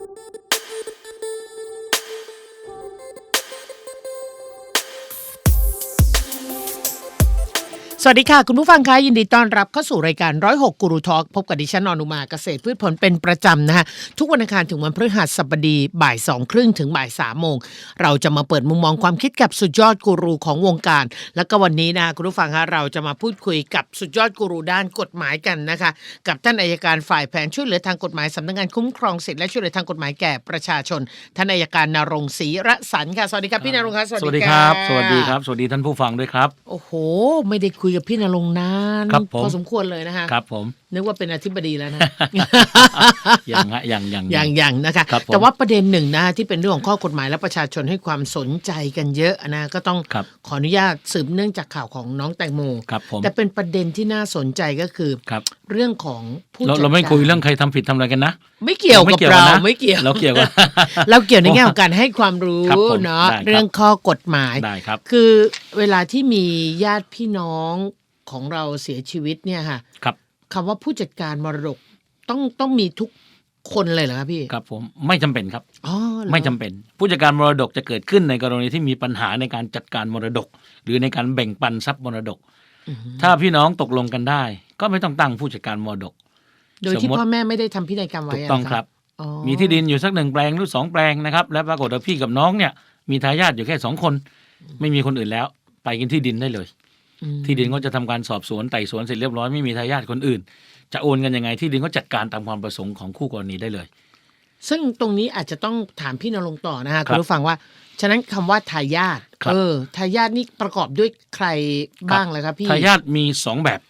Thank you. สวัสดีค่ะ คุณผู้ฟังคะยินดีต้อนรับเข้าสู่รายการร้อยหกกูรูทอล์กพบกับดิฉันอนุมาเกษตรพืชผลเป็นประจำนะฮะทุกวันอังคารถึงวันพฤหัสบดีบ่ายสองครึ่งถึงบ่ายสามโมง เราจะมาเปิดมุมมองความคิดกับสุดยอดกูรูของวงการ แล้วก็วันนี้นะคุณผู้ฟังคะเราจะมาพูดคุยกับสุดยอดกูรูด้านกฎหมายกันนะคะ กับท่านอายการฝ่ายแผนช่วยเหลือทางกฎหมายสำนักงานคุ้มครองสิทธิและช่วยเหลือทางกฎหมายแก่ประชาชนท่านอายการนรงค์ศรีระสันค่ะสวัสดีครับพี่นรงค์ครับสวัสดีครับ สวัสดีครับ สวัสดีท่านผู้ฟังด้วยครับ โอ้โห ไม่ได้คุยกับพี่นรงค์นานครับผมพอสมควรเลยนะคะครับผมนึกว่าเป็นอธิบดีแล้วนะอย่างฮะอย่างอย่างอย่างอย่างนะคะครับผมแต่ว่าประเด็นหนึ่งนะที่เป็นเรื่องของข้อกฎหมายและประชาชนให้ความสนใจกันเยอะนะก็ต้องครับขออนุญาตสืบเนื่องจากข่าวของน้องแตงโมครับผมแต่เป็นประเด็นที่น่าสนใจก็คือครับเรื่องของผู้เราจัดเราไม่กคุยเรื่องใครทำผิดทำอะไรกันนะ ไม่เกี่ยวไม่กับเกี่ยวเรานะไม่เกี่ยวเราเกี่ยวกับเราเกี่ยวในแง่ของการให้ความรู้ครับผมเนาะได้ครับเรื่องข้อกฎหมายได้ครับคือเวลาที่มีญาติพี่น้อง ของเราเสียชีวิตเนี่ยค่ะครับคำว่าผู้จัดการมรดกต้องต้องมีทุกคนเลยเหรอครับพี่ครับผมไม่จำเป็นครับอ๋อเหรอไม่จำเป็น ผู้จัดการมรดกจะเกิดขึ้นในกรณีที่มีปัญหาในการจัดการมรดก หรือในการแบ่งปันทรัพย์มรดกอือฮึถ้าพี่น้องตกลงกันได้ ก็ไม่ต้องตั้งผู้จัดการมรดก โดยที่สมมติพ่อแม่ไม่ได้ทำพินัยกรรมไว้ถูกะต้องนะครับอ๋อมีที่ดินอยู่สักหนึ่งแปลงหรือสองแปลงนะครับ และปรากฏว่าพี่กับน้องเนี่ย มีทายาทอยู่แค่สองคน ไม่มีคนอื่นแล้ว ไปกินที่ดินได้เลยอืม ที่ดินก็จะทำการสอบสวนไต่สวนเสร็จเรียบร้อยไม่มีทายาทคนอื่น จะโอนกันยังไงที่ดินก็จัดการตามความประสงค์ของคู่กรณีได้เลย ซึ่งตรงนี้อาจจะต้องถามพี่นรงค์ต่อนะฮะคคุรับณผู้ฟังว่า ฉะนั้นคำว่าทายาทครับเออทายาทนี่ประกอบด้วยใครบ้างเลยครับพี่ทายาทมีสองแบบ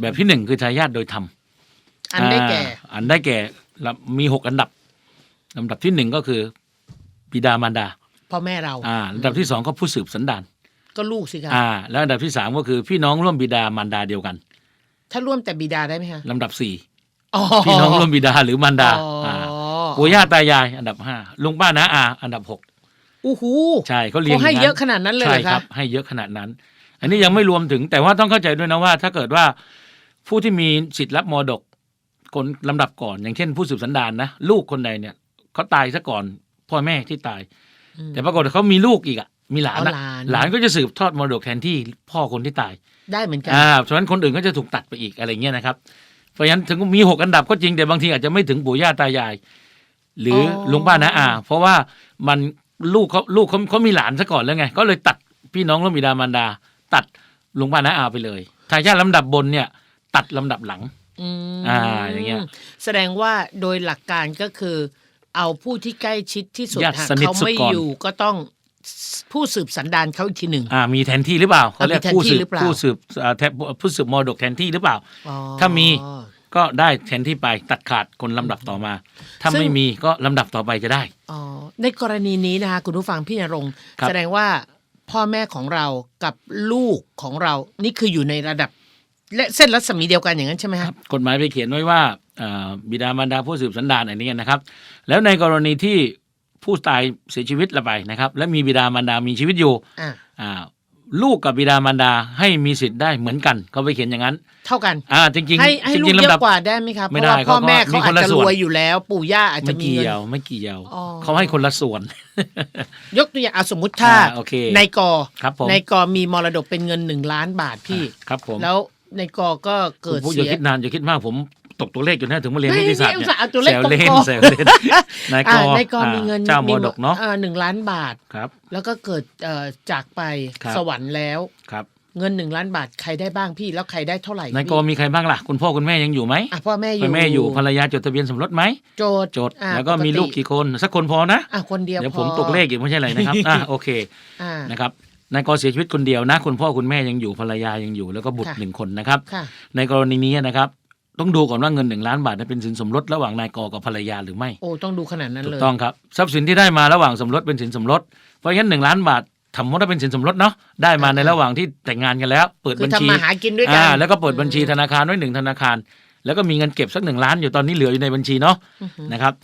แบบที่หนึ่งคือทายาทโดยธรรมอันได้แก่อ่าอันได้แก่ละมีหกอันดับลำดับที่หนึ่งก็คือ บิดามารดาพ่อแม่เราอ่าลำดับที่สองก็ผู้สืบสันดาน ก็ลูกสิครับอ่า แล้วอันดับที่สามก็คือพี่น้องร่วมบิดามารดาเดียวกัน ถ้าร่วมแต่บิดาได้ไหมฮะลำดับสี่อ๋อพี่น้องร่วมบิดาหรือมารดาอ๋ออ่าปู่ย่าตายาย อันดับห้าลุงป้าน้าอา อันดับหกอู้หูใช่เขาเรียงเขาให้างเยอะขนาดนั้นเลยเหรอใช่คครัรับ ให้เยอะขนาดนั้น อันนี้ยังไม่รวมถึงแต่ว่าต้องเข้าใจด้วยนะว่า ถ้าเกิดว่าผู้ที่มีสิทธิ์รับมรดกคนลำดับก่อน อย่างเช่น ผู้สืบสันดานนะลูกคนใดเนี่ยเขาตายซะก่อนพ่อแม่ที่ตายอืมแต่ปรากฏว่าเขามีลูกอีกอะ มีหลานอะเอาหลานหลานก็จะสืบทอดมรดกแทนที่พ่อคนที่ตาย ได้เหมือนกันอ่าฉะนั้นคนอื่นก็จะถูกตัดไปอีกอะไรเงี้ยนะครับ เพราะฉะนั้นถึงมีหกอันดับก็จริงแต่บางทีอาจจะไม่ถึงปู่ย่าตายาย หรืออลุงป้าน้าอาเพราะว่ามันลูกเขาลูกเขาเขามีหลานซะก่อนแล้วไง ก็เลยตัดพี่น้องร่วมบิดามารดา ตัดลุงป้าน้าอาไปเลยทายาทลำดับบนเนี่ย ตัดลำดับหลังอืมอ่าอย่างเงี้ยแสดงว่าโดยหลักการก็คือ เอาผู้ที่ใกล้ชิดที่สุดญาติหากสนิทเขาสุดไม่ก่อนอยู่ก็ต้อง ผู้สืบสันดานเขาอีกทีหนึ่ง อ่ามีแทนที่หรือเปล่าเขาเรียกมีแทนผู้ที่สืบหรือเปล่า ผู้สืบอ่าแทนผู้สืบมรดกแทนที่หรือเปล่า อ๋อ ถ้ามีก็ได้แทนที่ไปตัดขาดคนลำดับต่อมา ถ้าซึ่ง ไม่มีก็ลำดับต่อไปจะได้ อ๋อในกรณีนี้นะคะคุณผู้ฟังพี่นรงค์ครับ แสดงว่าพ่อแม่ของเรากับลูกของเรานี่คืออยู่ในระดับ และเส้นรัศมีเดียวกันอย่างนั้นใช่ไหมคครัรับบกฎหมายไปเขียนไว้ว่าเอ่อบิดามารดาผู้สืบสันดานอันนี้นะครับ แล้วในกรณีที่ ผู้ตายเสียชีวิตละไปนะครับ และมีบิดามารดามีชีวิตอยู่อ่า อ่าลูกกับบิดามารดาให้มีสิทธิ์ได้เหมือนกันเขาไปเขียนอย่างนั้น เท่ากันอ่าจริงให้ๆให้จลูริกงๆเยลำดับ อะกว่าได้ไหมครับไม่เพได้ราะว่าพ่อแม่เขาก็มีเขาคอาจนละจะส่รวนวยอยู่แล้ว ปู่ย่าอาจไม่จะมีเงิเกี่นยวไม่เกี่ยวอ๋อ เขาให้คนละส่วน ยกตัวอย่างอะสมมุติถ้าอ่าโอเคในกอครับผม ในกอมีมรดกเป็นเงินหนึ่งล้านบาทพี่ ครับผมแล้วในกอก็เกิดคุณผู้อเสีย่ายคิดนานอย่าคิดมากผม ตกตัวเลขอยู่นะถึงมาเรียนไม่นิติศาสตร์ไม่เนี่ยอุตส่าห์เอาตัวเลขแซวเล่นกลมๆแซวเล่นนายกอ่าอในกอมีเงินเจ้ามรดกเนาะอ่หนึ่งล้านบาทครับ แล้วก็เกิดเอ่อจากไปครับสวรรค์แล้วครับเงินหนึ่งล้านบาทใครได้บ้างพี่แล้วใครได้เท่าไหร่นายกอพี่มีใครบ้างล่ะ คุณพ่อคุณแม่ยังอยู่ไหมอะพ่อแม่อคุยู่ณแม่อยู่ภรรยาจดทะเบียนสมรสไหมโจทย์จดอะแล้วก็มีปติลูกกี่คนสักคนพอนะอะคนเดียวเดี๋ยวพผอมตกเลขอีกไม่ใช่อะไรนะครับอะโอเคอ่านะครับนายกอเสียชีวิตคนเดียวนะ คุณพ่อคุณแม่ยังอยู่ภรรยายังอยู่แล้วก็บุตรค่ะหนึ่งคนนะครับค่ะในกรณีนี้นะครับ ต้องดูก่อนว่าเงินหนึ่งล้านบาทนั้นเป็นสินสมรสระหว่างนายกอกับภรรยาหรือไม่โอ้ต้องดูขนาดนั้นถูเลกย ต้องครับทรัพย์สินที่ได้มาระหว่างสมรสเป็นสินสมรสเพราะฉะนั้นหนึ่งล้านบาททำมติว่าเป็นสินสมรสเนาะได้มาในระหว่างที่แต่งงานกันแล้ว เปิดคือบัญชี ทำมาหากินด้วยกัอ่าแล้วก็เปิดบัญชีธนาคารไว้หนึ่งธนาคาร แล้วก็มีเงินเก็บสักหนึ่งล้านอยู่ตอนนี้เหลืออยู่ในบัญชีเนาะอือหือนะครับ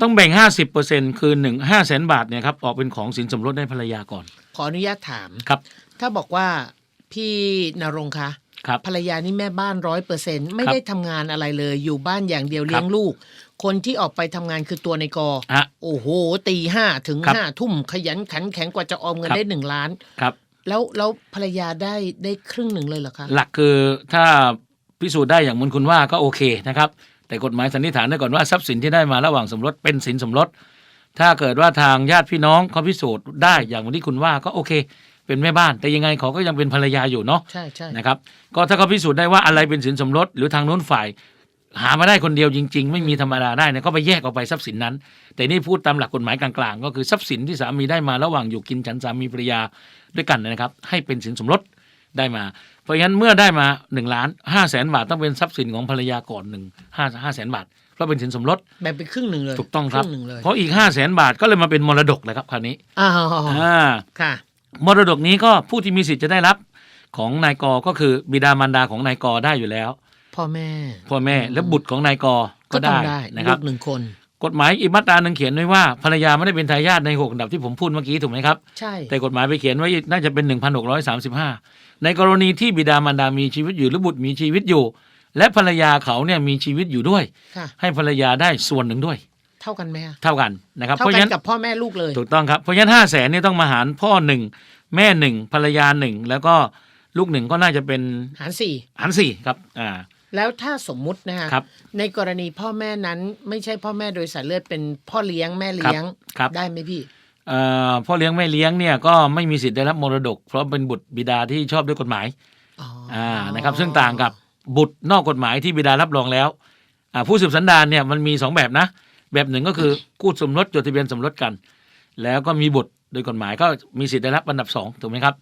ต้องแบ่งห้าสิบเปอร์เซ็นคือหนึ่งห้าแสนบาทเนี่ยครับออกเป็นของสินสมรสให้ภรรยาก่อน ขออนุญาตถาม ครับ ถ้าบอกว่าพี่นรงค์คะ ครับภรรยานี่แม่บ้านร้อยเปอร์เซ็นต์ไม่ครับได้ทำงานอะไรเลย อยู่บ้านอย่างเดียวครับเลี้ยงลูก คนที่ออกไปทำงานคือตัวในกอ ฮะ โอ้โหตีห้าถึงครับห้าทุ่มขยันขันแข็งกว่าจะออมเงินครับ ได้หนึ่งล้าน ครับ แล้วแล้วภรรยาได้ได้ครึ่งหนึ่งเลยเหรอคะ หลักคือถ้าพิสูจน์ได้อย่างมุนคุณว่าก็โอเคนะครับ แต่กฎหมายสันนิษฐานไว้ก่อนว่าทรัพย์สินที่ได้มาระหว่างสมรสเป็นสินสมรส ถ้าเกิดว่าทางญาติพี่น้องเขาพิสูจน์ได้อย่างที่คุณว่าก็โอเค เป็นแม่บ้าน แต่ยังไงเขาก็ยังเป็นภรรยาอยู่เนาะใช่ใช่นะครับ ก็ถ้าเขาพิสูจน์ได้ว่าอะไรเป็นสินสมรสหรือทางโน้นฝ่าย หามาได้คนเดียวจริง ๆ ไม่มีธรรมดาได้เนี่ยก็ไปแยกออกไปทรัพย์สินนั้น แต่นี่พูดตามหลักกฎหมายกลางๆ ก็คือทรัพย์สินที่สามีได้มาระหว่างอยู่กินฉันสามีภรรยาด้วยกันนะครับ ให้เป็นสินสมรสได้มา เพราะฉะนั้นเมื่อได้มา1ล้านห้าแสนบาทต้องเป็นทรัพย์สินของภรรยาก่อนหนึ่งห้าห้าแสนบาทเพราะเป็นสินสมรส แบ่งไปครึ่งหนึ่งเลยถูกต้องครับ ครึ่งหนึ่งเลยเพราะอีกห้าแสนบาทก็เลยมาเป็นมรดกเลยครับคราวนี้ อ้าวอ่า ค่ะ มรดกนี้ก็ผู้ที่มีสิทธิ์จะได้รับของนายกก็คือบิดามารดาของนายกได้อยู่แล้ว พ่อแม่ พ่อแม่และบุตรของนายกก็ก็ต้องได้ได้นะคลูรับกหนึ่งคน กฎหมายอีกมาตราหนึ่งเขียนไว้ว่าภรรยาไม่ได้เป็นทายาทในหกอันดับที่ผมพูดเมื่อกี้ถูกไหมครับใช่แต่กฎหมายไปเขียนไว้น่าจะเป็น 1,635 ในกรณีที่บิดามารดามีชีวิตอยู่หรือบุตรมีชีวิตอยู่ และภรรยาเขาเนี่ยมีชีวิตอยู่ด้วยค่ะให้ภรรยาได้ส่วนหนึ่งด้วย เท่ากันไหมอะเท่ากันนะครับเท่าเพราะกัฉะนนั้นกับพ่อแม่ลูกเลย ถูกต้องครับเพราะฉะนั้นห้าแสนนี่ต้องมาหารพ่อหนึ่งแม่หนึ่งภรรยาหนึ่งแล้วก็ลูกหนึ่งก็น่าจะเป็นหารสี่หารสี่ครับอ่าแล้วถ้าสมมุตินะฮะครับในกรณีพ่อแม่นั้นไม่ใช่พ่อแม่โดยสายเลือดเป็นพ่อเลี้ยงแม่เลี้ยงครับได้ไหมพี่เอ่อพ่อเลี้ยงแม่เลี้ยงเนี่ยก็ไม่มีสิทธิ์ได้รับมรดก เพราะเป็นบุตรบิดาที่ชอบด้วยกฎหมายอ๋อออ่านะครับ ซึ่งต่างกับบุตรนอกกฎหมายที่บิดารับรองแล้วอ่าผู้สืบสันดานเนี่ยมันมีสองแบบนะ แบบหนึ่งก็คือกู้สมรสจดทะเบียนสมรสกัน แล้วก็มีบุตรโดยกฎหมายก็มีสิทธิ์ได้รับอันดับสองถูกไหมครับ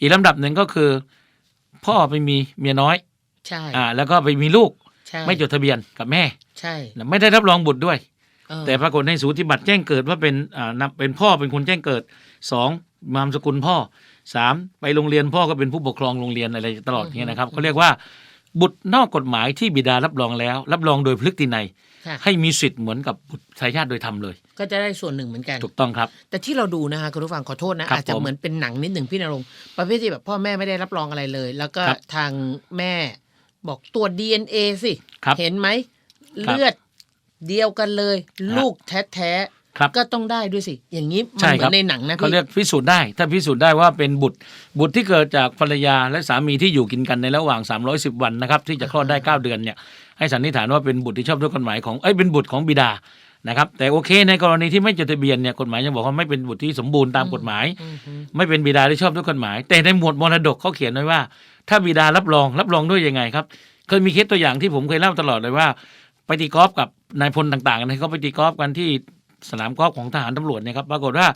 อีกลำดับหนึ่งก็คือ พ่อไปมีเมียน้อยใช่อ่าแล้วก็ไปมีลูกใช่ไม่จดทะเบียนกับแม่ ใช่ไม่ได้รับรองบุตรด้วยเออแต่ปรากฏในสูติบัตรแจ้งเกิดว่าเป็นอ่านำเป็นพ่อเป็นคนแจ้งเกิดสองนามสกุลพ่อสามไปโรงเรียนพ่อก็เป็นผู้ปกครองโรงเรียนอะไรตลอดอย่างเงี้ยนะครับเขาเรียกว่า บุตรนอกกฎหมายที่บิดารับรองแล้ว รับรองโดยพฤตินัย ค่ะให้มีสิทธิ์เหมือนกับบุตรทายาทโดยธรรมเลย ก็จะได้ส่วนหนึ่งเหมือนกัน ถูกต้องครับ แต่ที่เราดูนะคะคุณผู้ฟังขอโทษนะ ครับอาจจะผมเหมือนเป็นหนังนิดหนึ่งพี่นรงค์ประเภทที่แบบพ่อแม่ไม่ได้รับรองอะไรเลย แล้วก็ครับทางแม่บอกตรวจ DNA สิ ครับเห็นไหม ครับเลือดเดียวกันเลยฮะลูกแท้ ครับๆก็ต้องได้ด้วยสิ อย่างนี้มันใช่เหมืครัอบนในหนังนะเขาพี่เรียกพิสูจน์ได้ ถ้าพิสูจน์ได้ว่าเป็นบุตร บุตรที่เกิดจากภรรยาและสามีที่อยู่กินกันในระหว่าง 310 วันนะครับ ที่จะคลอดได้ 9 เดือนเนี่ยให้สันนิษฐานว่าเป็นบุตรที่ชอบด้วยกฎหมายของเอ้ยเป็นบุตรของบิดานะครับแต่โอเคในกรณีที่ไม่จดทะเบียนเนี่ยกฎหมายยังบอกว่าไม่เป็นบุตรที่สมบูรณ์ตามกฎหมายอืมฮึไม่เป็นบิดาที่ชอบด้วยกฎหมาย แต่ในหมวดมรดกเขาเขียนไว้ว่า ถ้าบิดารับรองรับรองด้วยยังไงครับเคยมีเคสตัวอย่างที่ผมเคยเล่าตลอดเลยว่า ไปตีกอล์ฟกับนายพลต่างๆนะเขาไปตีกอล์ฟกันที่ สนามกอล์ฟของทหารตำรวจเนี่ยครับปรากฏว่า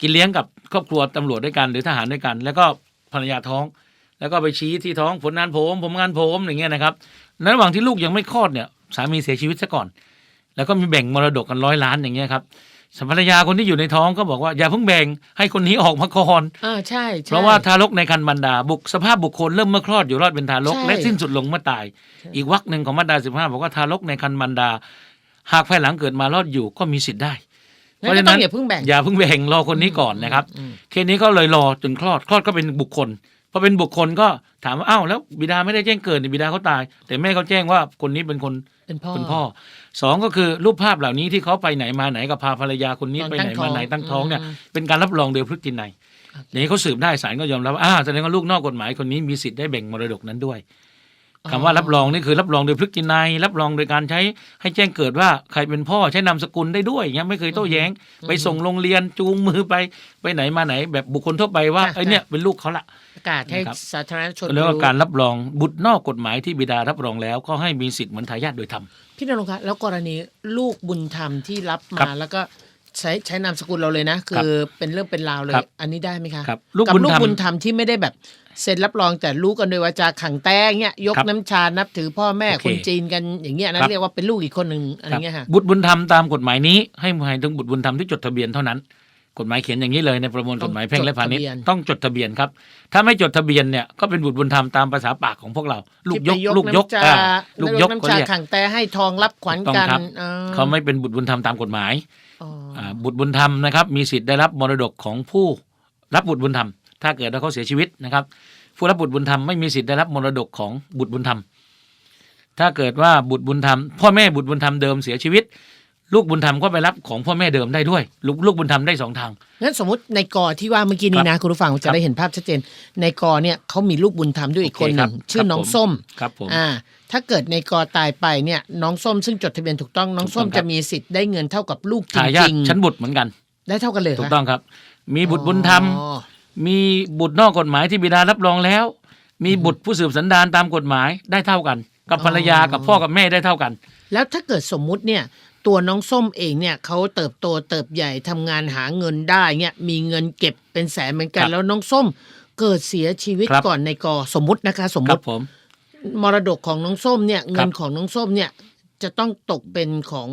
กินเลี้ยงกับครอบครัวตำรวจด้วยกันหรือทหารด้วยกัน แล้วก็ภรรยาท้อง แล้วก็ไปชี้ที่ท้องผลงานผมผมงานผมอย่างเงี้ยนะครับในระหว่างที่ลูกยังไม่คลอดเนี่ยสามีเสียชีวิตซะก่อน แล้วก็มีแบ่งมรดกกันร้อยล้านอย่างเงี้ยครับส่วนภรรยาคนที่อยู่ในท้องก็บอกว่าอย่าเพิ่งแบ่งให้คนนี้ออกมาก่อนอ่าใช่ใช่ เพราะว่าทารกในครรภ์บรรดาบุคสภาพบุคคลเริ่มเมื่อคลอดอยู่รอดเป็นทารกใช่และสิ้นสุดลงเมื่อตาย อีกวรรคหนึ่งของมาตราสิบห้าบอกว่าทารกในครรภ์บรรดา หากภายหลังเกิดมารอดอยู่ก็มีสิทธิ์ได้ เพงั้นราะก็ฉะต้นั้องนอย่าเพิ่งแบ่งอย่าเพิ่งแบ่งรอคนนี้ก่อนนะครับอืมเคสนี้ก็เลยรอจนคลอดคลอดก็เป็นบุคคลพอเป็นบุคคลก็ถามว่าอ้าวแล้วบิดาไม่ได้แจ้งเกิดนี่บิดาเขาตาย แต่แม่เขาแจ้งว่าคนนี้เป็นคนเป็นพ่อเป็นพ่อสองก็คือรูปภาพเหล่านี้ที่เขาไปไหนมาไหนกับพาภรรยาคนนี้ตอนไปไหนตั้งท้องมาไหนตั้งท้องเนี่ยอืมเป็นการรับรองโดยพฤตินัยอย่างนี้เขาสืบได้ศาลก็ยอมรับว่าอ่าแสดงว่าลูกนอกกฎหมายคนนี้มีสิทธิ์ได้แบ่งมรดกนั้นด้วย คำว่ารับรองนี่คือรับรองโดยพฤตินัยรับรองโดยการใช้ให้แจ้งเกิดว่าใครเป็นพ่อใช้นามสกุลได้ด้วยอย่างเงี้ยไม่เคยโต้แย้ง ไปส่งโรงเรียนจูงมือไปไปไหนมาไหน แบบบุคคลทั่วไปว่าค่ะไอ้เนี่ยเป็นลูกเขาละประกาศให้นะครับสาธารณชนเรียกว่ารู้การรับรองบุตรนอกกฎหมายที่บิดารับรองแล้ว ก็ให้มีสิทธิ์เหมือนทายาทโดยธรรมพี่นรงค์คะแล้วกรณีลูกบุญธรรมที่รับครัมาบแล้วก็ใช้ใช้นามสกุลเราเลยนะ คือเป็นเรื่องเป็นราวเลยครับอันนี้ได้ไหมคะครับลูกกับบุญลูกธรรมบุญธรรมที่ไม่ได้แบบ เซ็นรับรองแต่รู้กันโดยวาจาขังแต้เงี้ยยกครับน้ำชานับถือพ่อแม่โอเคคนจีนกันอย่างเงี้ยนะครับเรียกว่าเป็นลูกอีกคนหนึ่งอะไรครับเงี้ยค่ะบุตรบุญธรรมตามกฎหมายนี้ให้หมายถึงบุตรบุญธรรมที่จดทะเบียนเท่านั้น กฎหมายเขียนอย่างนี้เลยในประมวลกฎหมายแพ่งและพาณิชย์ต้องจดทะเบียนครับ ถ้าไม่จดทะเบียนเนี่ยก็เป็นบุตรบุญธรรมตามภาษาปากของพวกเรา ลูกยกที่ไปลูกยกน้ำชาอ่าลูกยกน้ำเขาชาเรียกขังแต้ให้ทองรับขวัญถูกต้องกันครับอ่เขาไม่เป็นบุตรบุญธรรมตามกฎหมายอ๋อออ่าบุตรบุญธรรมนะครับมีสิทธิ์ได้รับมรดกของผู้รับบุตรบุญธรรม ถ้าเกิดว่าเขาเสียชีวิตนะครับผู้รับบุตรบุญธรรมไม่มีสิทธิ์ได้รับมรดกของบุตรบุญธรรม ถ้าเกิดว่าบุตรบุญธรรมพ่อแม่บุตรบุญธรรมเดิมเสียชีวิต ลูกบุญธรรมก็ไปรับของพ่อแม่เดิมได้ด้วย ลูกลูกบุญธรรมได้สองทางงั้นสมมติในกอที่ว่าเมื่อกี้นี้นะคุณผู้ฟังครัจะบได้เห็นภาพชัดเจน ในกอเนี่ยเขามีลูกบุญธรรมด้วยอีกคนหนึ่งโอเคครับชื่อน้องครับผมส้มครับผมอ่าถ้าเกิดในกอตายไปเนี่ยน้องส้มซึ่งจดทะเบียนถูกต้องน้องส้มถูกต้องครับจะมีสิทธิ์ได้เงินเท่ากับลูกจทายาทริงชั้นบุตรเหมือนกันๆได้เท่ากันเลยถูกต้องครับ มีบุตรบุญธรรมอ๋อ มีบุตรนอกกฎหมายที่บิดารับรองแล้ว มีบุตรผู้สืบสันดานตามกฎหมายได้เท่ากัน กับภรรยากับพ่อกับแม่ได้เท่ากัน แล้วถ้าเกิดสมมุติเนี่ยตัวน้องส้มเองเนี่ยเขาเติบโตเติบใหญ่ทำงานหาเงินได้เนี่ยมีเงินเก็บเป็นแสนเหมือนกัคนรับแล้วน้องส้มเกิดเสียชีวิตครับก่อนในกอสมมุตินะคะ สมคมุรับติผมมรดกของน้องส้มเนี่ยครัเงินบของน้องส้มเนี่ยจะต้องตกเป็นของ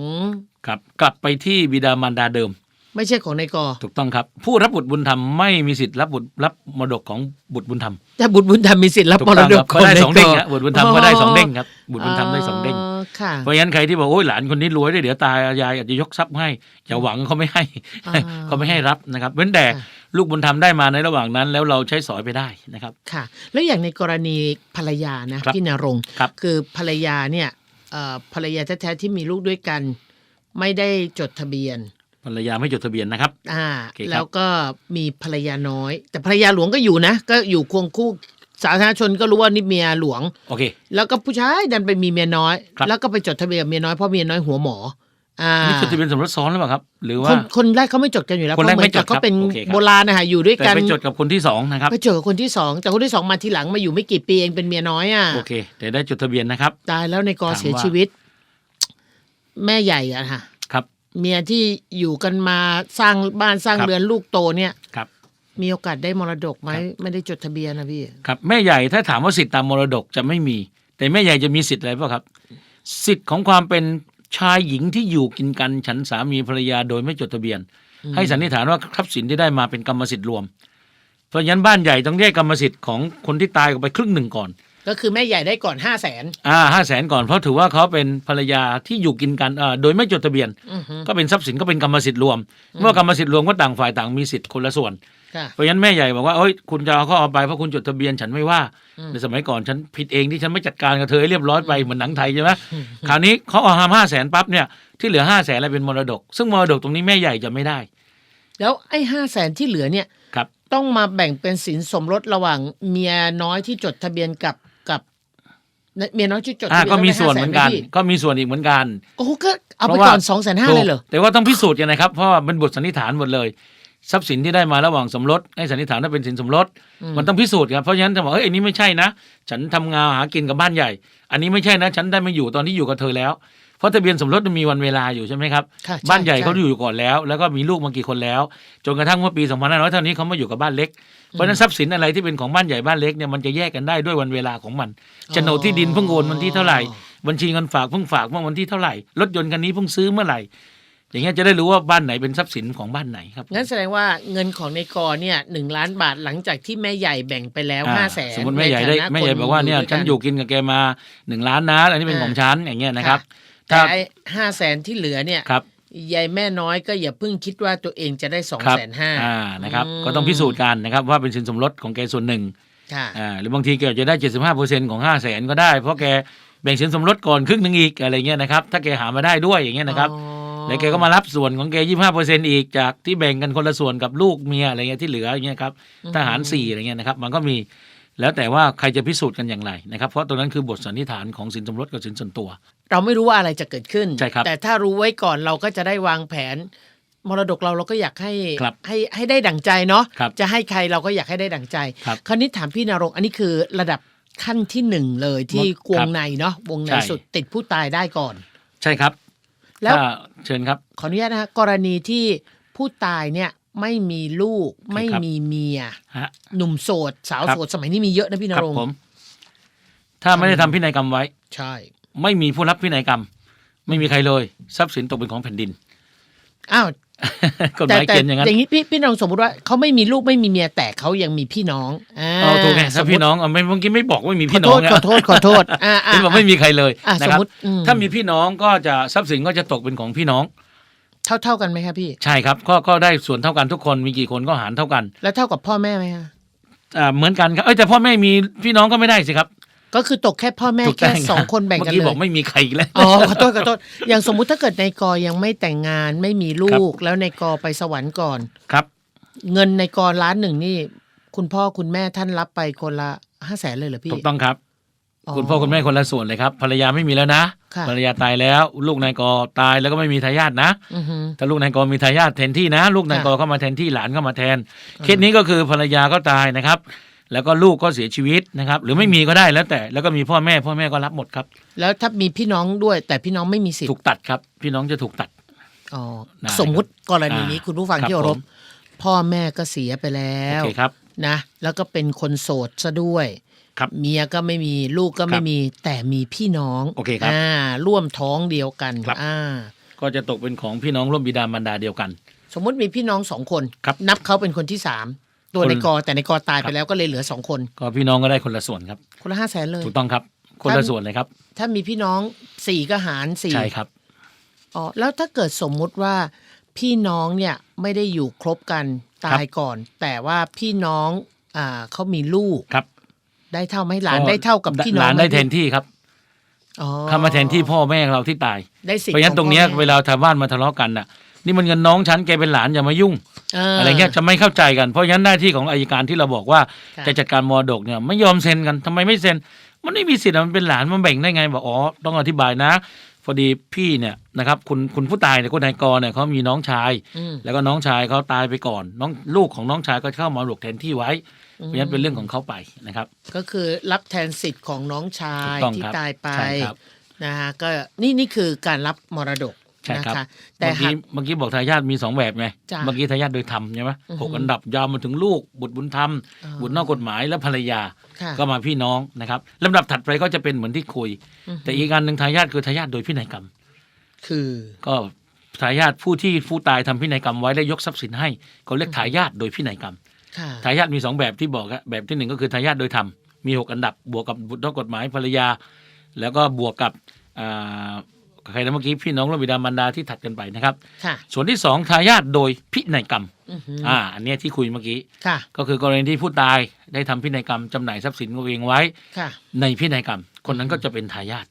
ครับกลับไปที่บิดามารดาเดิม ไม่ใช่ของในกอถูกต้องครับ ผู้รับบุตรบุญธรรมไม่มีสิทธิ์รับบุตรรับมรดกของบุตรบุญธรรมแต่บุตรบุญธรรมมีสิทธิ์รับถูมกรต้องดคกรับขก็องได้ในสองกเด้งอครับบุตรบุญธรรมก็ได้สองเด้งครับบุตรบุญธรรมได้สองเด้งค่ะเพราะฉะนั้นใครที่บอกโอ้ยหลานคนนี้รวยได้เดี๋ยวตายายอาจจะยกทรัพย์ให้อย่าหวังเขาไม่ให้อ่าเขาไม่ให้รับนะครับเว้นแต่ค่ะลูกบุญธรรมได้มาในระหว่างนั้น แล้วเราใช้สอยไปได้นะครับค่ะ แล้วอย่างในกรณีภรรยานะครับพี่นรงค์ครับคือภรรยาเนี่ยเอ่อภรรยาแท้ๆที่มีลูกด้วยกัน ไม่ได้จดทะเบียน ภรรยาไม่จดทะเบียนนะครับ อ่าโอเคครับแล้วก็มีภรรยาน้อย แต่ภรรยาหลวงก็อยู่นะ ก็อยู่ควงคู่สาธารณชนก็รู้ว่านี่เมียหลวง โอเค แล้วก็ผู้ชายดันไปมีเมียน้อยครับแล้วก็ไปจดทะเบียนกับเมียน้อยเพราะเมียน้อยหัวหมออ่านี่จดทะเบียนสมรสซ้อนหรือเปล่าครับ หรือคว่านคนแรกเขาไม่จดกันอยู่แล้วคนแรกเพาะเหมือไม่จดกับเขาเป็นครับโอเคครับโบราณนะคะอยู่ด้วยแต่กันไปจดกับคนที่สองนะครับไปเจอกับคนที่สองแต่คนที่สองมาทีหลังมาอยู่ไม่กี่ปีเองเป็นเมียน้อยอะโอเคแต่ได้จดทะเบียนนะครับตายแล้วในกอถามว่าเสียชีวิต แม่ใหญ่อะค่ะครับ เมียที่อยู่กันมาสร้างบ้านสร้างครับ เรือนลูกโตเนี่ย ครับ มีโอกาสได้มรดกไหมครับไม่ได้จดทะเบียนนะพี่ ครับแม่ใหญ่ถ้าถามว่าสิทธิตามมรดกจะไม่มี แต่แม่ใหญ่จะมีสิทธิ์อะไรเปล่าครับ สิทธิ์ของความเป็นชายหญิงที่อยู่กินกันฉันสามีภรรยาโดยไม่จดทะเบียน ให้สันนิษฐานว่าทรัพย์สินที่ได้มาเป็นกรรมสิทธิ์รวม เพราะฉะนั้นบ้านใหญ่ต้องแยกกรรมสิทธิ์ของคนที่ตายออกไปครึ่งหนึ่งก่อน ก็คือแม่ใหญ่ได้ก่อนห้าแสนอ่าห้าแสนก่อนเพราะถือว่าเขาเป็นภรรยาที่อยู่กินกันอ่าโดยไม่จดทะเบียน ก็เป็นทรัพย์สินก็เป็นกรรมสิทธิ์รวม เมื่อกรรมสิทธิ์รวมก็ต่างฝ่ายต่างมีสิทธิ์คนละส่วนค่ะเพราะฉะนั้นแม่ใหญ่บอกว่าเอ้ยคุณจะเอาเขาเอาไปเพราะคุณจดทะเบียนฉันไม่ว่าอืมในสมัยก่อนฉันผิดเองที่ฉันไม่จัดการกับเธอให้เรียบร้อยไปเหมือนหนังไทยใช่ไหมคราวนี้เขาเอาห้าแสนปั๊บเนี่ยที่เหลือห้าแสนอะไรเป็นมรดก ซึ่งมรดกตรงนี้แม่ใหญ่จะไม่ได้ แล้วไอ้ห้าแสนที่เหลือเนี่ยครับต้องมาแบ่งเป็นสินสมรสระหว่างเมียน้อยที่จดทะเบียนกับกับ เมียน้อยที่จดอ่าทะเบียนก็มีแล้วได้ส่วนเหมือนกัน500,000พี่ก็มีส่วนอีกเหมือนกันโอ้โหก็เอาเพไปราะว่าก่อนสองแสนห้าเลยเหรอถูกแต่ว่าต้องพิสูจน์กันนะครับเพราะว่ามันบทสันนิษฐานหมดเลย ทรัพย์สินที่ได้มาระหว่างสมรสให้สันนิษฐานว่าเป็นสินสมรสอืมมันต้องพิสูจน์ครับเพราะฉะนั้นจะบอกเอ้ยอันนี้ไม่ใช่นะ ฉันทำงานหากินกับบ้านใหญ่ อันนี้ไม่ใช่นะ ฉันได้มาอยู่ตอนที่อยู่กับเธอแล้ว เพราะทะเบียนสมรสมันมีวันเวลาอยู่ใช่ไหมครับ ค่ะช่บ้านใหญ่เขาช่อยู่ก่อนแล้ว แล้วก็มีลูกมากี่คนแล้ว จนกระทั่งเมื่อปี2500เท่านี้เขามาอยู่กับบ้านเล็ก เพราะฉะนั้นทรัพย์สินอะไรที่เป็นของบ้านใหญ่บ้านเล็กเนี่ยมันจะแยกกันได้ด้วยวันเวลาของมันโฉนดที่ดินเพิ่งโอนวันที่เท่าไหร่ บัญชีเงินฝากเพิ่งฝากเมื่อวันที่เท่าไหร่ รถยนต์คันนี้เพิ่งซื้อเมื่อไหร่ อย่างเงี้ยจะได้รู้ว่าบ้านไหนเป็นทรัพย์สินของบ้านไหนครับงั้นแสดงว่าเงินของในกอเนี่ยหนึ่งล้านบาทหลังจากที่แม่ใหญ่แบ่งไปแล้วอ่าห้าแสนสมมติแม่ใหญ่ได้แม่ใหญ่บอกว่าเนี่ยฉันอยู่กินกับแกมาหนึ่งล้านนะอันนี้เป็นของฉันอย่างเงี้ยนะครับ แต่ถ้าไอ้ห้าแสนที่เหลือเนี่ยครับยายแม่น้อยก็อย่าเพิ่งคิดว่าตัวเองจะได้สองครับแสนห้า อ่านะครับก็ต้องพิสูจน์กันนะครับว่าเป็นสินสมรสของแกส่วนหนึ่งค่ะ อ่าหรือบางทีแกอาจจะได้ 75เปอร์เซ็นต์ของ5 0 0แสนก็ได้ เพราะแกแบ่งสินสมรสก่อนครึ่งหนึ่งอีกอะไรเงี้ยนะครับถ้าแกหามาได้ด้วยอย่างเงี้ยนะครับอ๋อแล้วแกก็มารับส่วนของแก25เปอร์เซ็นต์อีกจากที่แบ่งกันคนละส่วนกับลูกเมียอะไรเงี้ยที่เหลืออย่างเงี้ยครับทหารสี่อะไรเงี้ยนะครับมันก็มี แล้วแต่ว่าใครจะพิสูจน์กันอย่างไรนะครับเพราะตรงนั้นคือบทสันนิษฐานของสินสมรสกับสินส่วนตัว เราไม่รู้ว่าอะไรจะเกิดขึ้น ใช่ครับ แต่ถ้ารู้ไว้ก่อนเราก็จะได้วางแผน มรดกเราเราก็อยากให้ครับให้ให้ได้ดั่งใจเนาะครับจะให้ใครเราก็อยากให้ได้ดั่งใจครับคราวนี้ถามพี่นรงค์อันนี้คือระดับขั้นที่หนึ่งเลยที่ครับวงในเนาะวงในใช่ สุดติดผู้ตายได้ก่อน ใช่ครับแล้ว ถ้าเชิญครับ ขออนุญาตนะฮะกรณีที่ผู้ตายเนี่ย ไม่มีลูก ไม่ครับมีเมียฮะ หนุ่มโสด สาวครับโสด สมัยนี้มีเยอะนะพี่นครับรงค์ผม ถ้าไม่ได้ทำพินัยกรรมไว้ ใช่ ไม่มีผู้รับพินัยกรรม ไม่มีใครเลย ทรัพย์สินตกเป็นของแผ่นดิน อ้าวกฎหมายเขียนอย่างนั้นอย่างนี้พี่พี่นรงค์สมมติว่าเขาไม่มีลูกไม่มีเมียแต่เขายังมีพี่น้องอ่าเอาถูกไงสถ้ามมุพี่ติน้องเอาไม่เมื่อกี้ไม่บอกว่ามีขอพี่โทน้องษนะขอโทษขอโทษอ่าอ่าเป็นบอกไม่มีใครเลยอ่านะสมครับมติอืถ้ามีพี่น้องก็จะทรัพย์สินก็จะตกเป็นของพี่น้องเท่าเท่ากันไหมครับพี่ ใช่ครับก็ก็ได้ส่วนเท่ากันทุกคนมีกี่คนก็หารเท่ากัน แล้วเท่ากับพ่อแม่ไหมฮะอ่าเหมือนกันครับเอ้ยแต่พ่อแม่มีพี่น้องก็ไม่ได้สิครับ ก็คือตกแค่พ่อแม่ถูกแค่ต้สองคนแบ่งเมื่กันอกี้เลบอกยไม่มีใครอีกแล้วอ๋อขอโทษขอโทษอย่างสมมุติถ้าเกิดในกอยังไม่แต่งงานไม่มีลูกแล้วในกอไปสวรรค์ก่อนครับ เงินในกอล้านหนึ่งนี่ คุณพ่อคุณแม่ท่านรับไปคนละห้าแสนเลยเหรอพี่ถูกต้องครับ คุณพ่อคุณแม่คนละส่วนเลยครับภรรยาไม่มีแล้วนะค่ะภรรยาตายแล้ว ลูกนายกอตายแล้วก็ไม่มีทายาทนะอือฮึถ้าลูกนายกอมีทายาทแทนที่นะ ลูกนายกอค่ะเข้ามาแทนที่หลานเข้ามาแทนเคสนี้ก็คือภรรยาก็ตายนะครับ แล้วก็ลูกก็เสียชีวิตนะครับ หรือไม่มีก็ได้แล้วแต่ แล้วก็มีพ่อแม่ พ่อแม่ก็รับหมดครับ แล้วถ้ามีพี่น้องด้วย แต่พี่น้องไม่มีสิทถูธิ์กตัดครับ พี่น้องจะถูกตัดอ๋อได้สมมุติกรณีนี้อ่าคุณผู้ฟังครับที่เคารพผมพ่อแม่ก็เสียไปแล้โอวเคครับนะ แล้วก็เป็นคนโสดซะด้วย ครับเมียก็ไม่มีลูกก็คไม่รับมีแต่มีพี่น้องโอเคครับอ่าร่วมท้องเดียวกันครับ อ่า ก็จะตกเป็นของพี่น้องร่วมบิดามารดาเดียวกัน สมมุติมีพี่น้องสองคนครับนับเขาเป็นคนที่สามตัวคนในกอแต่ในกอตายคไปรับ แล้วก็เลยเหลือสองคน ก็พี่น้องก็ได้คนละส่วนครับ คนละห้าแสนเลย ถูกต้องครับ คนละส่วนเลยครับ ถ้ามีพี่น้องสี่ก็หารสี่ใช่ครับ อ๋อแล้วถ้าเกิดสมมุติว่าพี่น้องเนี่ยไม่ได้อยู่ครบกันตายก่อน แต่ว่าพี่น้องอ่าเขามีลูก ครับ ได้เท่าไหมหลานได้เท่ากับพี่น้องหลานหมได้แทนที่ครับอ๋อเข้ามาแทนที่พ่อแม่เราที่ตายได้สิทเพธิ์ราะฉะนั้นตรงเนี้ยของพ่อแม่เวลาชาวบ้านมาทะเลาะกันน่ะ นี่มันเงินน้องฉันแกเป็นหลานอย่ามายุ่งเอะไรเงี้ยจะไม่เข้าใจกันเพราะฉะนั้นหน้าที่ของอายการที่เราบอกว่าค่ะจะจัดการมรดกเนี่ยไม่ยอมเซ็นกันทำไมไม่เซ็นมันไม่มีสิทธิ์อะมันเป็นหลานมันแบ่งได้ไงบอกอ๋อต้องอธิบายนะ พอดีพี่เนี่ยนะครับคุณคุณผู้ตายเนี่ยคุณนายกรเนี่ยเขามีน้องชาย อืม แล้วก็น้องชายเขาตายไปก่อน น้องลูกของน้องชายก็เข้ามรดกแทนที่ไว้ เพราะฉะนั้นเป็นเรื่องของเขาไปนะครับ ก็คือรับแทนสิทธิ์ของน้องชาถูยกต้องที่ครับตายไปใช่ครับ นะฮะก็นี่นี่คือการรับมรดกใช่นะครับคะแต่เมื่อหากี้กเมื่อกี้บอกทายาทมีสองแบบไงจ้ะเมื่อกี้ทายาทโดยธรรมใช่ไหมอือฮึหกอันดับยาวมาถึงลูกบุตรบุญธรรมอ๋อบุตรนอกกฎหมายและภรรยาค่ะก็มาพี่น้องนะครับลำดับถัดไปก็จะเป็นเหมือนที่คุยอือฮึแต่อีกอันหนึ่งทายาทคือทายาทโดยพินัยกรรม คือก็ทายาทผู้ที่ผู้ตายทำพินัยกรรมไว้และยกทรัพย์สินให้เขาเรียกทายาทโดยพินัยกรรมค่ะทายาทมีสองแบบที่บอกอะแบบที่หนึ่งก็คือทายาทโดยธรรมมีหกอันดับบวกกับบุตรนอกกฎหมายภรรยา แล้วก็บวกกับอ่า ใครนะเมื่อกี้พี่น้องร่วมบิดามารดาที่ถัดกันไปนะครับ ค่ะ ส่วนที่สองทายาทโดยพินัยกรรม อือฮึอ่า อันเนี้ยที่คุยเมื่อกี้ ค่ะ ก็คือกรณีที่ผู้ตายได้ทำพินัยกรรมจำหน่ายทรัพย์สินของตัวเองไว้ ค่ะ ในพินัยกรรม คนนั้นก็จะเป็นทายาท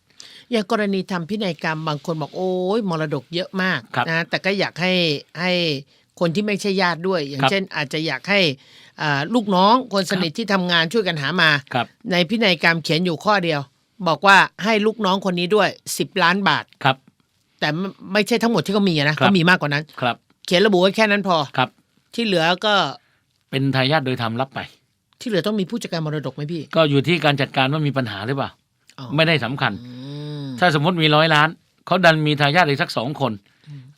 อย่างกรณีทำพินัยกรรมบางคนบอกโอ้ยมรดกเยอะมากครับนะแต่ก็อยากให้ให้คนที่ไม่ใช่ญาติด้วย อย่างครับเช่น อาจจะอยากให้อ่าลูกน้องคนสนิทที่ทำงานช่วยกันหามา ครับ ในพินัยกรรมเขียนอยู่ข้อเดียว บอกว่าให้ลูกน้องคนนี้ด้วย10ล้านบาท ครับ แต่ไม่ไม่ใช่ทั้งหมดที่เขามีนะครับเขามีมากกว่านั้น ครับ เขียนระบุไว้แค่นั้นพอครับ ที่เหลือก็เป็นทายาทโดยธรรมรับไป ที่เหลือต้องมีผู้จัดการมรดกไหมพี่ ก็อยู่ที่การจัดการว่ามีปัญหาหรือเปล่าอ๋อไม่ได้สำคัญอืมถ้าสมมติมีร้อยล้านเขาดันมีทายาทอีกสักสองคน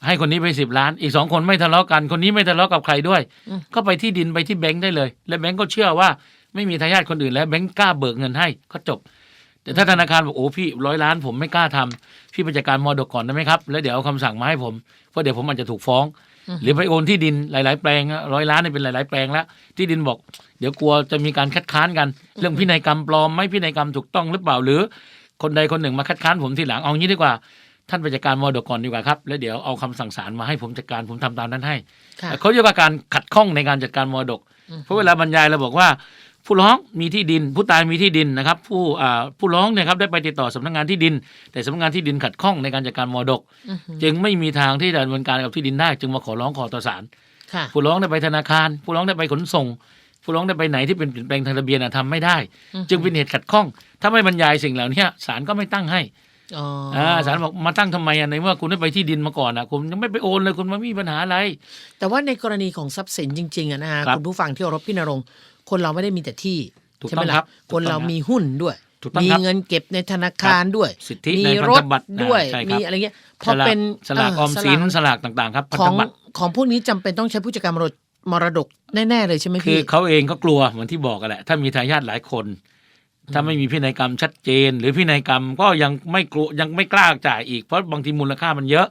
ให้คนนี้ไปสิบล้าน อีกสองคนไม่ทะเลาะกันคนนี้ไม่ทะเลาะกับใครด้วย ก็ไปที่ดินไปที่แบงค์ได้เลย และแบงค์ก็เชื่อว่าไม่มีทายาทคนอื่นแล้วแบงค์กล้าเบิกเงินให้ก็จบ แต่ถ้าธนาคารบอกโอ้พี่ร้อยล้านผมไม่กล้าทำพี่ไปจัดการมรดกก่อนได้ไหมครับ แล้วเดี๋ยวเอาคำสั่งมาให้ผมเพราะเดี๋ยวผมอาจจะถูกฟ้อง หรือไปโอนที่ดินหลาย ๆ แปลงร้อยล้านเนี่ยเป็นหลาย ๆ แปลงแล้ว ที่ดินบอก เดี๋ยวกลัวจะมีการคัดค้านกัน เรื่องพินัยกรรมปลอมไหม่พินัยกรรมถูกต้องหรือเปล่าหรือ คนใดคนหนึ่งมาคัดค้านผมทีหลังเอางี้ดีกว่าท่านไปจัดการมรดกก่อนดีกว่าครับ แล้วเดี๋ยวเอาคำสั่งศาลมาให้ผมจัดการผมทำตามนั้นให้ค่ะเขาเรียกว่าการขัดข้องในการจัดการมรดก เพราะเวลาบรรยายเราบอกว่า ผู้ร้องมีที่ดิน ผู้ตายมีที่ดินนะครับ ผู้อ่าผู้ร้องเนี่ยครับได้ไปติดต่อสำนักงานที่ดิน แต่สำนักงานที่ดินขัดข้องในการจัดการมรดกอือฮึจึงไม่มีทางที่จะดำเนินการกับที่ดินได้ จึงมาขอร้องขอต่อศาลค่ะผู้ร้องได้ไปธนาคาร ผู้ร้องได้ไปขนส่ง ผู้ร้องได้ไปไหนที่เป็นเปลี่ยนแปลงทางทะเบียนอะทำไม่ได้ จึงเป็นเหตุขัดข้อง ถ้าไม่บรรยายสิ่งเหล่านี้ศาลก็ไม่ตั้งให้อ๋อออ่าศาลบอกมาตั้งทำไมอะในเมื่อคุณได้ไปที่ดินมาก่อนอะคุณยังไม่ไปโอนเลยคุณมามีปัญหาอะไร แต่ว่าในกรณีของทรัพย์สินจริงๆอะนะฮะครับคุณผู้ฟังที่เคารพพี่นรงค์ คนเราไม่ได้มีแต่ที่ถูกใช่ต้ไหอมงล่ะครับคนเราถูกต้องครับมีหุ้นด้วย ถูกต้องมีครับเงินเก็บในธนาคารด้วย สิทธิมีในพันรธถบัตรด้วยอ่าใช่คมีรับอะไรเงี้ยพสอลากเป็นสลากออมสินสลากต่างๆ ครับพันขอธงบัตรของพวกนี้จำเป็นต้องใช้ผู้จัดการมรดกมรดกแน่ๆเลยใช่ไหมคือพี่เขาเองก็กลัวเหมือนที่บอกกันแหละ ถ้ามีทายาทหลายคน ถ้าไม่มีพินัยกรรมชัดเจน หรือพินัยกรรมก็ยังไม่กลัวยังไม่กล้าจ่ายอีกเพราะบางทีมูลค่ามันเยอะ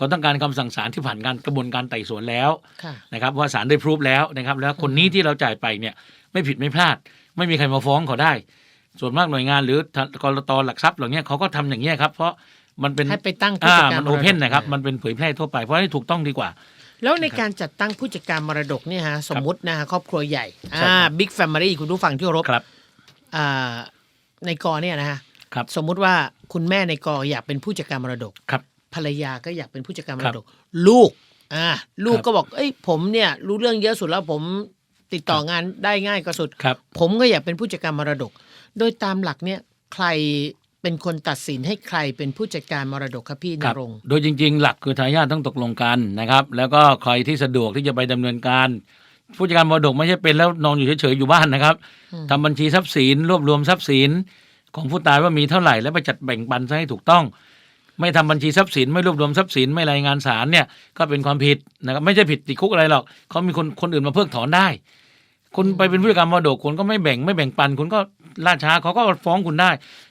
ก็ต้องการคำสั่งศาลที่ผ่านการกระบวนการไต่สวนแล้วค่ะนะครับว่าศาลได้พรูฟแล้วนะครับ แล้วคนนี้ที่เราจ่ายไปเนี่ยไม่ผิดไม่พลาด ไม่มีใครมาฟ้องเขาได้ ส่วนมากหน่วยงานหรือกรตหลักทรัพย์เหล่านี้เขาก็ทำอย่างนี้ยครับ เพราะมันเป็นให้ไปตั้งผู้อ่าจัดการมันมโอรดกเพนนะครับมันเป็นเผยแพร่ทั่วไปเพราะให้ถูกต้องดีกว่าแล้วในการจัดตั้งผู้จัดการมรดกเนี่ยฮะสมมตินะฮะครอบครัวใหญ่ใช่อ่าครับบิ๊กแฟมิลี่คุณผู้ฟังที่เคารพครับอ่าในกอเนี่ยนะฮะครับสมมุติว่าคุณแม่ในกออยากเป็นผู้จัดการมรดกครับ ภรรยาก็อยากเป็นผู้จัดการมครรับดก ลูกอ่าลูกครับก็บอก เอ้ยผมเนี่ยรู้เรื่องเยอะสุดแล้วผมติดต่องานได้ง่ายกว่าสุดครับผมก็อยากเป็นผู้จัดการมรดก โดยตามหลักเนี่ยใครเป็นคนตัดสินให้ใครเป็นผู้จัดการมรดกครับพี่นครับรงค์โดยจริง ๆ หลักคือทายาทต้องตกลงกันนะครับ แล้วก็ใครที่สะดวกที่จะไปดำเนินการ ผู้จัดการมรดกไม่ใช่เป็นแล้วนอนอยู่เฉยๆอยู่บ้านนะครับทำบัญชีทรัพย์สินรวบรวมทรัพย์สินของผู้ตายว่ามีเท่าไหร่แล้วไปจัดแบ่งปันซะให้ถูกต้อง ไม่ทำบัญชีทรัพย์สินไม่รวบรวมทรัพย์สินไม่รายงานศาลเนี่ยก็เป็นความผิดนะครับไม่ใช่ผิดติดคุกอะไรหรอกเขามีคนคนอื่นมาเพิกถอนได้ คุณไปเป็นผู้จัดการมรดกคุณก็ไม่แบ่งไม่แบ่งปัน คุณก็ล่าช้าเขาก็ฟ้องคุณได้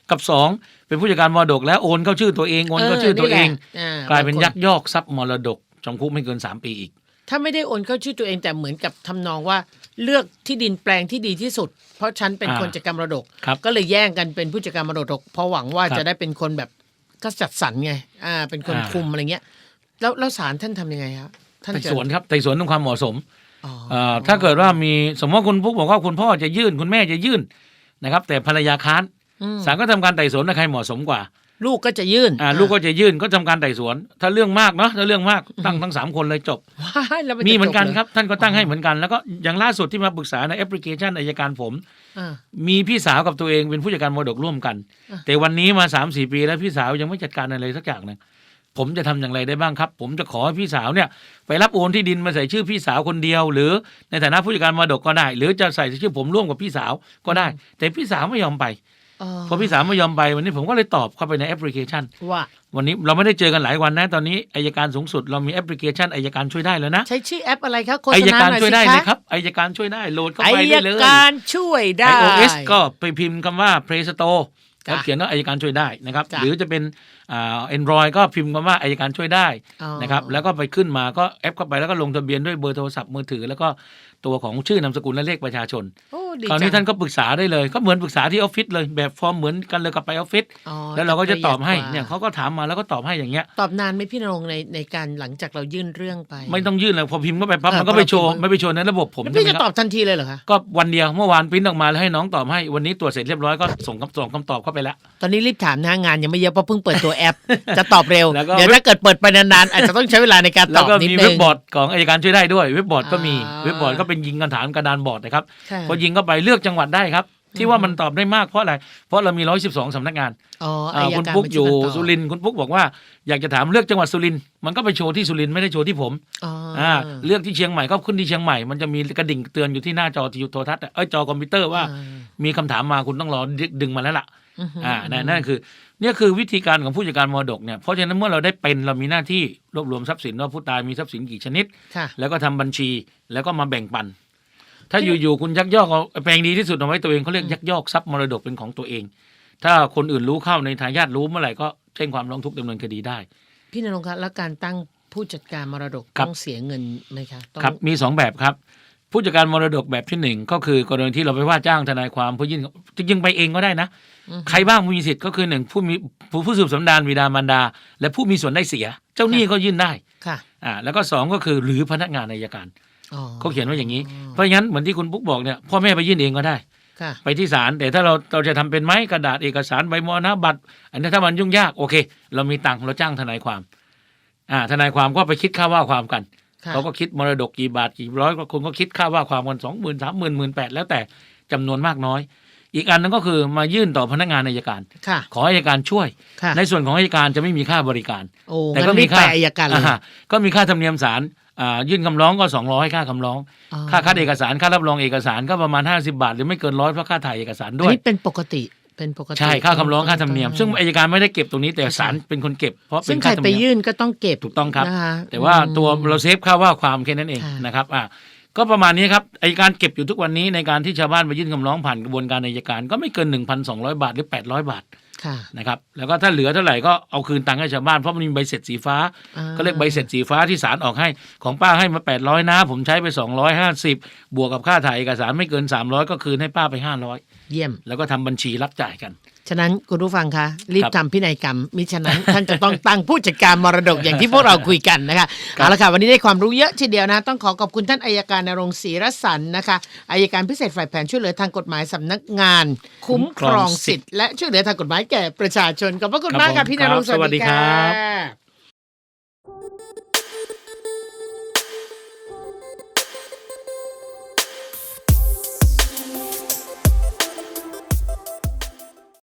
กับสองเป็นผู้จัดการมรดก แล้วโอนเข้าชื่อตัวเองโอนเข้าชื่อตัวเองนี่แหละกลายเป็นบงคยักยอกทรัพย์มรดกจำคุกไม่เกินสามปีอีก ถ้าไม่ได้โอนเข้าชื่อตัวเองแต่เหมือนกับทำนองว่าเลือกที่ดินแปลงที่ดีที่สุด เพราะฉันเป็นอ่าคนจัดการมรดกครับก็เลยแย่งกันเป็นผู้จัดการมรดกเพราะหวังว่าครับจะได้เป็นคนแบบ ก็จัดสรรไง อ่า เป็นคนอ่า คุมอะไรเงี้ย แล้วแล้วศาลท่านทำยังไงครับท่านไต่จะสวนครับไต่สวนต้องความเหมาะสมอ๋อเอ่อถ้าเกิดว่ามีสมมติว่าคุณพุกบอกว่าคุณพ่อจะยื่นคุณแม่จะยื่นนะครับ แต่ภรรยาค้านอืม ศาลก็ทำการไต่สวนว่าใครเหมาะสมกว่า ลูกก็จะยื่นอ่าลูกก็จะยื่นก็ทำการไต่สวน ถ้าเรื่องมากเนาะถ้าเรื่องมากตั้งทั้งสามคนเลยจบว้ายแล้วจะมีเหมือนกันจลยครับ ท่านก็ตั้งให้เหมือนกันแล้วก็อย่างล่าสุดที่มาปรึกษาในแอปพลิเคชันอายการผมอ่ามีพี่สาวกับตัวเองเป็นผู้จัดการมรดกร่วมกันอะแต่วันนี้มาสามสี่ปีแล้วพี่สาวยังไม่จัดการอะไรสักอย่างหนึงผมจะทำอย่างไรได้บ้างครับ ผมจะขอให้พี่สาวเนี่ย ไปรับโอนที่ดินมาใส่ชื่อพี่สาวคนเดียว หรือในฐานะผู้จัดการมรดกก็ได้ หรือจะใส่ชื่อผมร่วมกับพี่สาวก็ได้ แต่พี่สาวไม่ยอมไป พอพี่สาวไม่ยอมไปวันนี้ผมก็เลยตอบเข้าไปในแอปพลิเคชัน ว่า วันนี้เราไม่ได้เจอกันหลายวันนะ ตอนนี้อายการสูงสุดเรามีแอปพลิเคชันอายการช่วยได้แล้วนะ ใช้ชื่อแอปอะไรครับโฆอาษยณาการหน่อยช่วยสิได้คะเลยครับอายการช่วยได้โหลดเข้าอาไปยได้เลยการช่วยได้ iOS ก็ไปพิมพ์คำว่า Play Store จ้ะแล้วเขียนว่าอายการช่วยได้นะครับจ้ะหรือจะเป็น อ่า Android ก็พิมพ์คำว่าอายการช่วยได้อ๋อนะครับแล้วก็ไปขึ้นมาก็แอปเข้าไปแล้วก็ลงทะเบียนด้วยเบอร์โทรศัพท์มือถือ แล้วก็ตัวของชื่อนามสกุลและเลขประชาชนโอ้ดีคราวนี้จังท่านก็ปรึกษาได้เลย ก็เหมือนปรึกษาที่ออฟฟิศเลยแบบฟอร์มเหมือนกันเลยกับไปออฟฟิศอ๋อแล้วเราก็จะตอบให้ประหยัดกว่าเนี่ยเขาก็ถามมาแล้วก็ตอบให้อย่างเงี้ยตอบนานไหมพี่นรงค์ในในการหลังจากเรายื่นเรื่องไป ไม่ต้องยื่นเลยพอพิมพ์เข้าไปปั๊บอ่ามันก็ไปโชว์พอเราพิมพ์ไม่ไปโชว์ในระบบผมแล้วใช่พี่ไหมจะคตรัอบบทันทีเลยเหรอคะก็วันเดียวเมื่อวานปริ้นออกมาแล้วให้น้องตอบให้วันนี้ตรวจเสร็จเรียบร้อยก็ส่งคำส่งคำตอบเข้าไปแล้วตอนนี้รีบถามนะงานยังไม่เยอะเพราะเพิ่งเปิดตัวแอปจะตอบเร็วแล้วก็เดี๋ยวถ้าเกิดเปิดไปนานๆอาจจะต้องใช้เวลาในการตแล้อวบก็นิดมีนึเว็บงบอร์ดของอายการช่วยได้ด้วยเว็บบอร์ดก็มีอ่าเว็บบอร์ดก็เป็นยิงกระถางกระดานบอร์ดนะครับค่ะพอยิงเข้าไปเลือกจังหวัดได้ครับที่ว่ามันตอบได้มากเพราะอะไร เพราะเรามี 112สำนักงานอ๋ออ่าอายคุณการปุ๊กมาอช่วยู่กันตบสุรินทร์คุณปุ๊กบอกว่าอยากจะถามเลือกจังหวัดสุรินทร์มันก็ไปโชว์ที่สุรินทร์ไม่ได้โชว์ที่ผมอ๋อออ่าเลือกที่เชียงใหม่ก็ขึ้นที่เชียงใหม่ มันจะมีกระดิ่งเตือนอยู่ที่หน้าจอทีวีโทรทัศน์อะเอ้ยจอคอมพิวเตอร์ว่า มีคำถามมาคุณต้องรอดึงมาแล้วล่ะ อือหืออ่านั่นนั่นคือเนี่ยคือวิธีการของผู้จัดการมรดกเนี่ยเพราะฉะนั้นเมื่อเราได้เป็นเรามีหน้าที่รวบรวมทรัพย์สินว่าผู้ตายมีทรัพย์สินกี่ชนิด ค่ะแล้วก็ทำบัญชีแล้วก็มาแบ่งปัน ถ้าอยู่ๆคุณยักยอกเอาแปลงดีที่สุดเอาไว้ตัวเองเขาเรียกยักยอกทรัพย์มรดกเป็นของตัวเอง ถ้าคนอื่นรู้เข้าในทายาทรู้เมื่อไหร่ก็แจ้งความร้องทุกข์ดำเนินคดีได้ พี่นรงค์คะแล้วการตั้งผู้จัดการมรดกครับ ต้องเสียเงินไหมคะต้อง ครับมีสองแบบครับ ผู้จัดการมรดกแบบที่หนึ่งก็คือกรณีที่เราไปว่าจ้างทนายความเพื่อยื่นจริงๆไปเองก็ได้นะอือหือใครบ้างมีสิทธิ์ก็คือหนึ่งผู้มีผู้ผู้สืบสำดานวิดามารดา และผู้มีส่วนได้เสีย เจ้าหนี้ก็ยื่นได้ค่ะอ่าแล้วก็สองก็คือหรือพนักงานอัยการอ๋อเขาเขียนไว้อย่างนี้ เพราะงั้นเหมือนที่คุณปุ๊กบอกเนี่ยพ่อแม่ไปยื่นเองก็ได้ค่ะไปที่ศาลแต่ถ้าเราเราจะทำเป็นไหมกระดาษเอกสารใบมรณบัตร อันนี้ถ้ามันยุ่งยากโอเค เรามีตังค์เราจ้างทนายความ อ่า ทนายความก็ไปคิดค่าว่าความกันค่ะ เขาก็คิดมรดกกี่บาทกี่ร้อยก็คนก็คิดค่าว่าความกันสองหมื่นสามหมื่นหมื่นแปดแล้วแต่จำนวนมากน้อย อีกอันนึงก็คือมายื่นต่อพนักงานอัยการค่ะขออัยการช่วยค่ะในส่วนของอัยการจะไม่มีค่าบริการโอ้แต่งั้ก็นมีรีบค่าไปอายการเลยอ่าก็มีค่าธรรมเนียมศาลอ่ายื่นคำร้องก็สองร้อยค่าคำร้องอ๋อค่าคัดเอกสารค่ารับรองเอกสารก็ประมาณ50บาท หรือไม่เกินร้อยเพราะค่าถ่ายเอกสารอันด้วยนี้เป็นปกติ เป็นปกติใช่ค่าคำร้องค่าธรรมเนียม ซึ่งต้องอายการไม่ได้เก็บตรงนี้แต่ศาลเป็นคนเก็บเพราะเป็ซึ่งนใครค่าธรรมไปเนียมยื่นก็ต้องเก็บถูกต้องครับนะคะแต่ว่าตัวอืมเราเซฟค่าว่าความแค่นั้นเองค่ะนะครับอ่า ก็ประมาณนี้ครับอายการเก็บอยู่ทุกวันนี้ในการที่ชาวบ้านไปยื่นคำร้องผ่านกระบวนการอายการ ก็ไม่เกิน 1,200 บาทหรือ 800 บาทค่ะนะครับแล้วก็ถ้าเหลือเท่าไหร่ก็เอาคืนตังค์ให้ชาวบ้านเพราะมันมีใบเสร็จสีฟ้าอ่า ก็เรียกใบเสร็จสีฟ้าที่ศาลออกให้ของป้าให้มา 800 นะ ผมใช้ไป 250 บวกกับค่าถ่ายเอกสารไม่เกิน 300 ก็คืนให้ป้าไป 500 เยี่ยม แล้วก็ทำบัญชีรับจ่ายกัน ฉะนั้นคุณผู้ฟังคะรีบครับทำพินัยกรรมมิฉะนั้น ท่านจะต้องตั้งผู้จัดการมรดกอย่างที่พวกเราคุยกันนะคะครับเอาละค่ะวันนี้ได้ความรู้เยอะทีเดียวนะ ต้องขอขอบคุณท่านอายการนรงค์ศรีรสันนะคะอายการพิเศษฝ่ายแผนช่วยเหลือทางกฎหมายสำนักงาน คุ้มครองสิทธิ์และช่วยเหลือทางกฎหมายแก่ประชาชนขอบพระคุณมากค่ะพี่นรงค์สวัสดีครับค่ะ